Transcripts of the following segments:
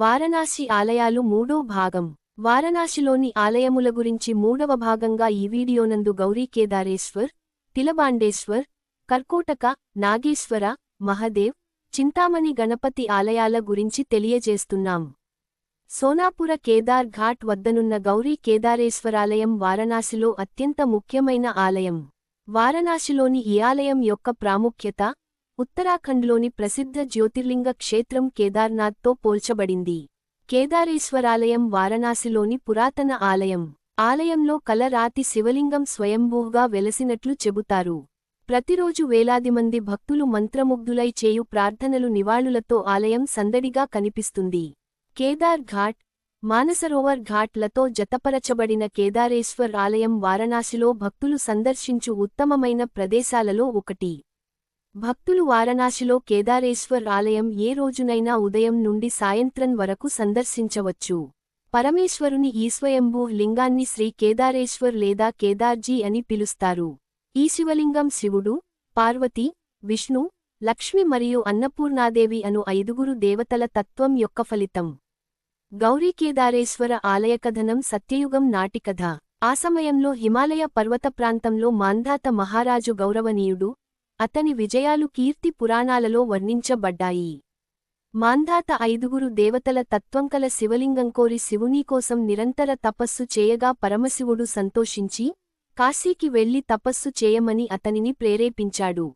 వారణాసి ఆలయాలు మూడో భాగం. వారణాసిలోని ఆలయముల గురించి మూడవ భాగంగా ఈ వీడియోనందు గౌరీ కేదారేశ్వర్ తిలబాండేశ్వర్ కర్కోటక నాగేశ్వర మహదేవ్ చింతామణి గణపతి ఆలయాల గురించి తెలియజేస్తున్నాం. సోనాపుర కేదార్ ఘాట్ వద్దనున్న గౌరీ కేదారేశ్వరాలయం వారణాసిలో అత్యంత ముఖ్యమైన ఆలయం. వారణాసిలోని ఈ ఆలయం యొక్క ప్రాముఖ్యత ఉత్తరాఖండ్లోని ప్రసిద్ధ జ్యోతిర్లింగ క్షేత్రం కేదార్నాథ్తో పోల్చబడింది. కేదారేశ్వరాలయం వారణాసిలోని పురాతన ఆలయం. ఆలయంలో కలరాతి శివలింగం స్వయంభూగా వెలసినట్లు చెబుతారు. ప్రతిరోజు వేలాది మంది భక్తులు మంత్రముగ్ధులై చేయు ప్రార్థనలు నివాళులతో ఆలయం సందడిగా కనిపిస్తుంది. కేదార్ ఘాట్ మానసరోవర్ ఘాట్లతో జతపరచబడిన కేదారేశ్వర్ ఆలయం వారణాసిలో భక్తులు సందర్శించు ఉత్తమమైన ప్రదేశాలలో ఒకటి. భక్తులు వారణాసిలో కేదారేశ్వర్ ఆలయం ఏ రోజునైనా ఉదయం నుండి సాయంత్రం వరకు సందర్శించవచ్చు. పరమేశ్వరుని ఈస్వయంభూ లింగాన్ని శ్రీ కేదారేశ్వర్ లేదా కేదార్జీ అని పిలుస్తారు. ఈ శివలింగం శివుడు పార్వతి విష్ణు లక్ష్మి మరియు అన్నపూర్ణాదేవి అను ఐదుగురు దేవతల తత్వం యొక్క ఫలితం. గౌరీ కేదారేశ్వర ఆలయకథనం సత్యయుగం నాటికథ ఆ సమయంలో హిమాలయ పర్వత ప్రాంతంలో మాంధాత మహారాజు గౌరవనీయుడు అతని విజయాలు కీర్తి పురాణాలలో వర్ణించబడ్డాయి. మాంధాత ఐదుగురు దేవతల తత్వంకల శివలింగంకోరి శివునికోసం శివునీకోసం నిరంతర తపస్సు చేయగా పరమశివుడు సంతోషించి కాశీకి వెళ్ళి తపస్సు చేయమని అతనిని ప్రేరేపించాడు.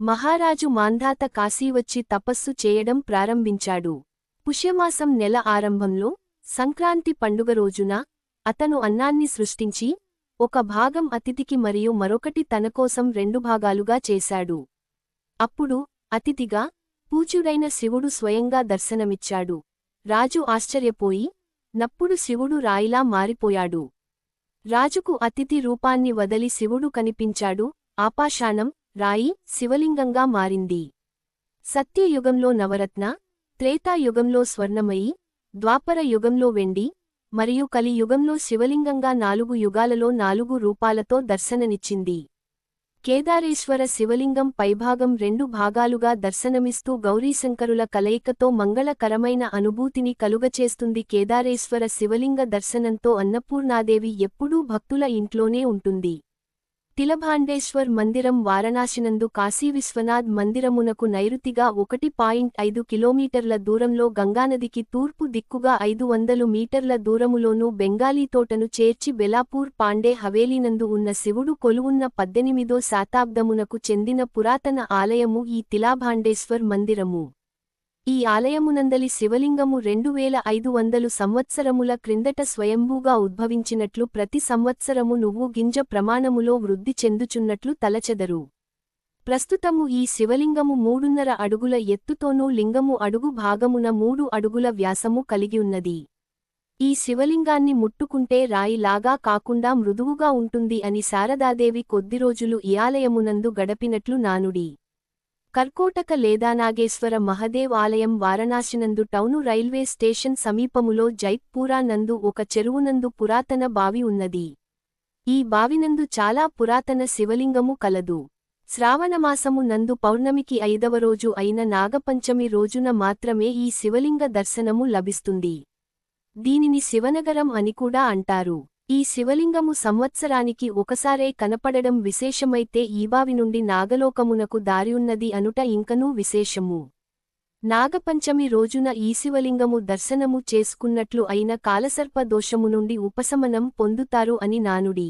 మహారాజు మాంధాత కాశీ వచ్చి తపస్సు చేయడం ప్రారంభించాడు. పుష్యమాసం నెల ఆరంభంలో సంక్రాంతి పండుగ రోజున అతను అన్నాన్ని సృష్టించి ఒక భాగం అతిథికి మరియు మరొకటి తనకోసం రెండు భాగాలుగా చేశాడు. అప్పుడు అతిథిగా పూచుడైన శివుడు స్వయంగా దర్శనమిచ్చాడు. రాజు ఆశ్చర్యపోయి నప్పుడు శివుడు రాయిలా మారిపోయాడు. రాజుకు అతిథి రూపాన్ని వదలి శివుడు కనిపించాడు. ఆపాషాణం రాయి శివలింగంగా మారింది. సత్యయుగంలో నవరత్న త్రేతాయుగంలో స్వర్ణమయి ద్వాపర యుగంలో వెండి మరియు కలియుగంలో శివలింగంగా నాలుగు యుగాలలో నాలుగు రూపాలతో దర్శననిచ్చింది. కేదారేశ్వర శివలింగం పైభాగం రెండు భాగాలుగా దర్శనమిస్తూ గౌరీశంకరుల కలయికతో మంగళకరమైన అనుభూతిని కలుగచేస్తుంది కేదారేశ్వర శివలింగ దర్శనంతో అన్నపూర్ణాదేవి ఎప్పుడూ భక్తుల ఇంట్లోనే ఉంటుంది. తిలభాండేశ్వర్ మందిరం వారణాసినందు కాశీ విశ్వనాథ్ మందిరమునకు నైరుతిగా ఒకటి పాయింట్ ఐదు కిలోమీటర్ల దూరంలో గంగానదికి తూర్పు దిక్కుగా ఐదు వందలు మీటర్ల దూరములోనూ బెంగాలీ తోటను చేర్చి బెలాపూర్ పాండే హవేలీనందు ఉన్న శివుడు కొలువున్న పద్దెనిమిదో శతాబ్దమునకు చెందిన పురాతన ఆలయము ఈ తిలాభాండేశ్వర్ మందిరము. ఈ ఆలయమునందలి శివలింగము రెండు వేల ఐదు వందలు సంవత్సరముల క్రిందట స్వయంభూగా ఉద్భవించినట్లు ప్రతి సంవత్సరము నువ్వు గింజ ప్రమాణములో వృద్ధి చెందుచున్నట్లు తలచెదరు. ప్రస్తుతము ఈ శివలింగము మూడున్నర అడుగుల ఎత్తుతోనూ లింగము అడుగు భాగమున మూడు అడుగుల వ్యాసము కలిగియున్నది. ఈ శివలింగాన్ని ముట్టుకుంటే రాయిలాగా కాకుండా మృదువుగా ఉంటుంది అని శారదాదేవి కొద్ది రోజులు ఈ ఆలయమునందు గడపినట్లు నానుడి. కర్కోటక లేదా నాగేశ్వర మహదేవ్ ఆలయం వారణాసినందు టౌను రైల్వే స్టేషన్ సమీపములో జైత్పూరా నందు ఒక చెరువునందు పురాతన బావి ఉన్నది. ఈ బావినందు చాలా పురాతన శివలింగము కలదు. శ్రావణమాసము నందు పౌర్ణమికి ఐదవ రోజు అయిన నాగపంచమి రోజున మాత్రమే ఈ శివలింగ దర్శనము లభిస్తుంది. దీనిని శివనగరం అని కూడా అంటారు. ఈ శివలింగము సంవత్సరానికి ఒకసారే కనపడడం విశేషమైతే ఈబావి నుండి నాగలోకమునకు దారియున్నది అనుట ఇంకనూ విశేషము. నాగపంచమి రోజున ఈ శివలింగము దర్శనము చేసుకున్నట్లు అయిన కాలసర్ప దోషము నుండి ఉపశమనం పొందుతారు అని నానుడి.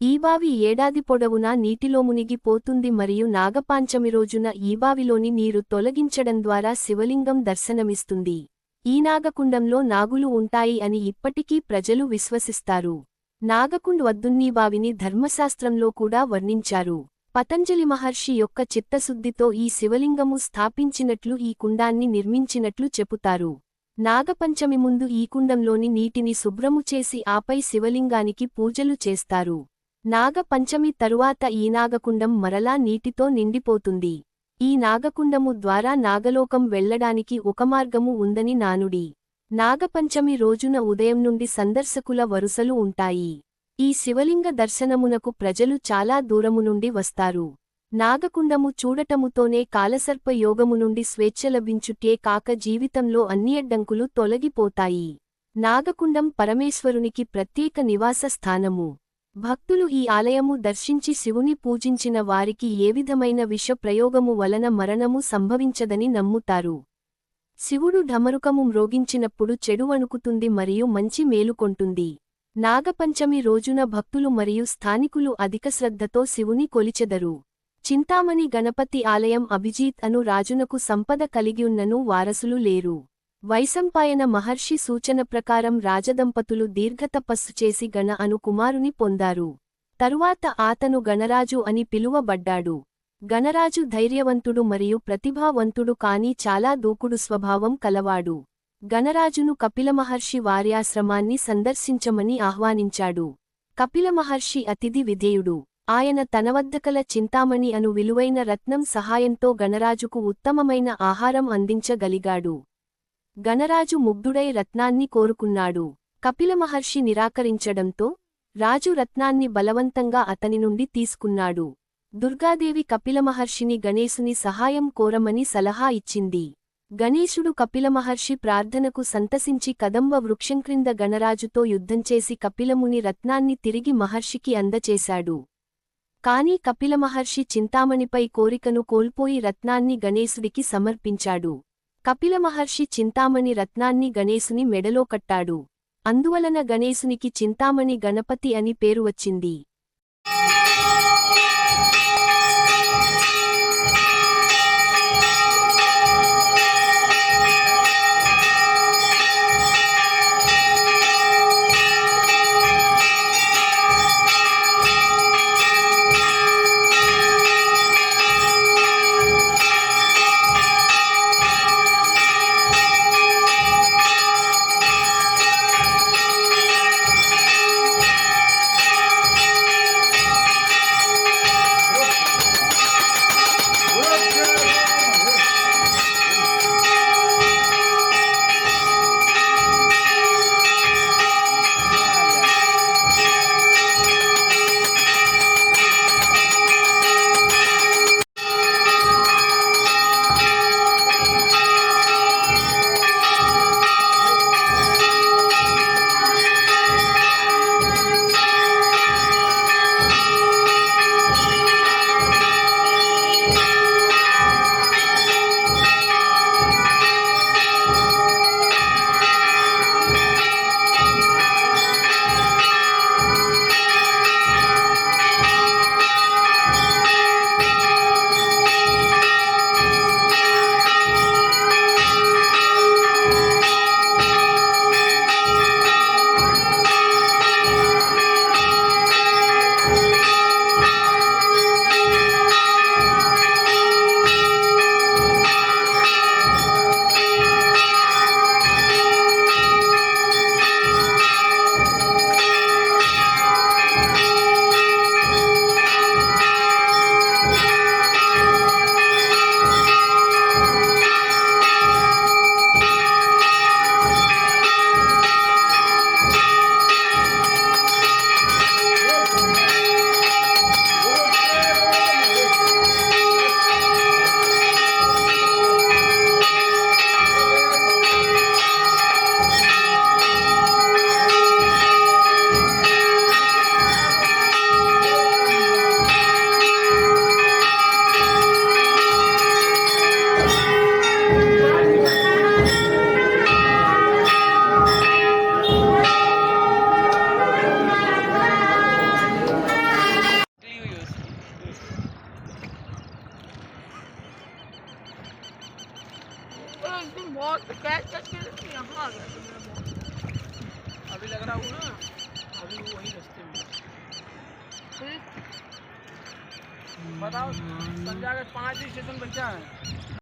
ఈబావి ఏడాది పొడవునా నీటిలో మునిగిపోతుంది మరియు నాగపాంచమి రోజున ఈబావిలోని నీరు తొలగించడం ద్వారా శివలింగం దర్శనమిస్తుంది. ఈ నాగకుండంలో నాగులు ఉంటాయి అని ఇప్పటికీ ప్రజలు విశ్వసిస్తారు. నాగకుండ్ వద్దున్నీబావిని ధర్మశాస్త్రంలో కూడా వర్ణించారు. పతంజలి మహర్షి యొక్క చిత్తశుద్ధితో ఈ శివలింగము స్థాపించినట్లు ఈ కుండాన్ని నిర్మించినట్లు చెపుతారు. నాగపంచమి ముందు ఈ కుండంలోని నీటిని శుభ్రము చేసి ఆపై శివలింగానికి పూజలు చేస్తారు. నాగపంచమి తరువాత ఈ నాగకుండం మరలా నీటితో నిండిపోతుంది. ఈ నాగకుండము ద్వారా నాగలోకం వెళ్ళడానికి ఒక మార్గము ఉందని నానుడి. నాగపంచమి రోజున ఉదయం నుండి సందర్శకుల వరుసలు ఉంటాయి. ఈ శివలింగ దర్శనమునకు ప్రజలు చాలా దూరము నుండి వస్తారు. నాగకుండము చూడటముతోనే కాలసర్ప యోగము నుండి స్వేచ్ఛ లభించుటే కాక జీవితంలో అన్ని అడ్డంకులు తొలగిపోతాయి. నాగకుండం పరమేశ్వరునికి ప్రత్యేక నివాస స్థానము. భక్తులు ఈ ఆలయము దర్శించి శివుని పూజించిన వారికి ఏ విధమైన విష ప్రయోగము వలన మరణము సంభవించదని నమ్ముతారు. శివుడు ఢమరుకము మ్రోగించినప్పుడు చెడు వణుకుతుంది మరియు మంచి మేలుకొంటుంది నాగపంచమి రోజున భక్తులు మరియు స్థానికులు అధిక శ్రద్ధతో శివుని కొలిచెదరు. చింతామణి గణపతి ఆలయం అభిజీత్ అను రాజునకు సంపద కలిగియున్నను వారసులు లేరు. వైసంపాయన మహర్షి సూచన ప్రకారం రాజదంపతులు దీర్ఘతపస్సు చేసి గణ అను కుమారుని పొందారు. తరువాత ఆతను గణరాజు అని పిలువబడ్డాడు. గణరాజు ధైర్యవంతుడు మరియు ప్రతిభావంతుడు కాని చాలా దూకుడు స్వభావం కలవాడు. గణరాజును కపిలమహర్షి వార్యాశ్రమాన్ని సందర్శించమని ఆహ్వానించాడు. కపిలమహర్షి అతిథి విధేయుడు. ఆయన తనవద్దకల చింతామణి అను విలువైన రత్నం సహాయంతో గణరాజుకు ఉత్తమమైన ఆహారం అందించగలిగాడు. గణరాజు ముగ్ధుడై రత్నాన్ని కోరుకున్నాడు. కపిలమహర్షి నిరాకరించడంతో రాజు రత్నాన్ని బలవంతంగా అతని నుండి తీసుకున్నాడు. దుర్గాదేవి కపిలమహర్షిని గణేశుని సహాయం కోరమని సలహా ఇచ్చింది. గణేశుడు కపిలమహర్షి ప్రార్థనకు సంతసించి కదంబ వృక్షం క్రింద గణరాజుతో యుద్ధంచేసి కపిలముని రత్నాన్ని తిరిగి మహర్షికి అందచేశాడు. కాని కపిలమహర్షి చింతామణిపై కోరికను కోల్పోయి రత్నాన్ని గణేశుడికి సమర్పించాడు. కపిలమహర్షి చింతామణి రత్నాన్ని గణేశుని మెడలో కట్టాడు. అందువలన గణేశునికి చింతామణి గణపతి అని పేరు వచ్చింది. बहुत कैच करके यहाँ आ गया था मेरा बहुत अभी लग रहा हूँ ना अभी वो वही रास्ते में। बताओ संजय के पाँच ही स्टेशन बचा है।